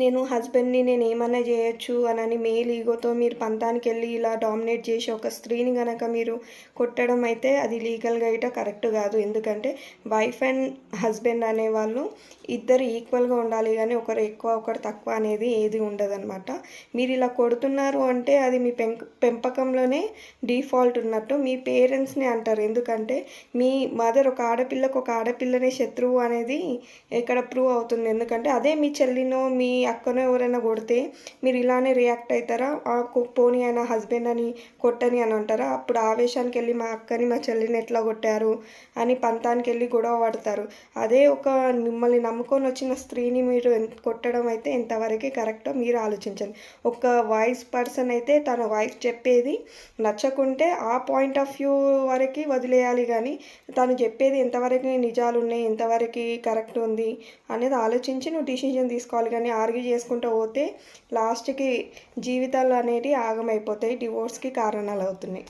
నేను హస్బెండ్ని నేను ఏమన్నా చేయొచ్చు అనని మేల్ ఈగోతో మీరు పంతానికి వెళ్ళి ఇలా డామినేట్ చేసి ఒక స్త్రీని కనుక మీరు కొట్టడం అయితే అది లీగల్గా ఇట కరెక్ట్ కాదు. ఎందుకంటే వైఫ్ అండ్ హస్బెండ్ అనేవాళ్ళు ఇద్దరు ఈక్వల్గా ఉండాలి కానీ ఒకరు ఎక్కువ ఒకరు తక్కువ అనేది ఏది ఉండదన్నమాట. మీరు ఇలా కొడుతున్నారు అంటే అది మీ పెంపకంలోనే డిఫాల్ట్ ఉన్నట్టు మీ పేరెంట్స్ని అంటారు. ఎందుకంటే మీ మదర్ ఒక ఆడపిల్లకు ఒక ఆడపిల్లనే శత్రువు అనేది ఇక్కడ ప్రూవ్ అవుతుంది? ఎందుకంటే అదే మీ చెల్లినో మీ అక్కనో ఎవరైనా కొడితే మీరు ఇలానే రియాక్ట్ అవుతారా ఆ కొ- పోనీ అయినా హస్బెండ్ అని కొట్టని అని అంటారా? అప్పుడు ఆవేశానికి వెళ్ళి మా అక్కని మా చెల్లిని ఎట్లా కొట్టారు? అని పంతానికి వెళ్ళి గొడవ పడతారు. అదే ఒక మిమ్మల్ని నమ్ముకొని వచ్చిన స్త్రీని మీరు కొట్టడం అయితే ఎంతవరకే కరెక్టో మీరు ఆలోచించండి. ఒక వాయిస్ పర్సన్ అయితే తన వాయిస్ చెప్పేది నచ్చకుంటే ఆ పాయింట్ ఆఫ్ వ్యూ వరకు వదిలేయాలి కానీ తను చెప్పేది ఎంతవరకు నిజాలు ఉన్నాయి ఎంతవరకు కరెక్ట్ ఉంది అనేది ఆలోచించి నువ్వు డిసిజన్ తీసుకోవాలి కానీ ఆర్గ్యూ చేసుకుంటూ పోతే లాస్ట్కి జీవితాలు అనేవి ఆగమైపోతాయి డివోర్స్కి కారణాలు అవుతున్నాయి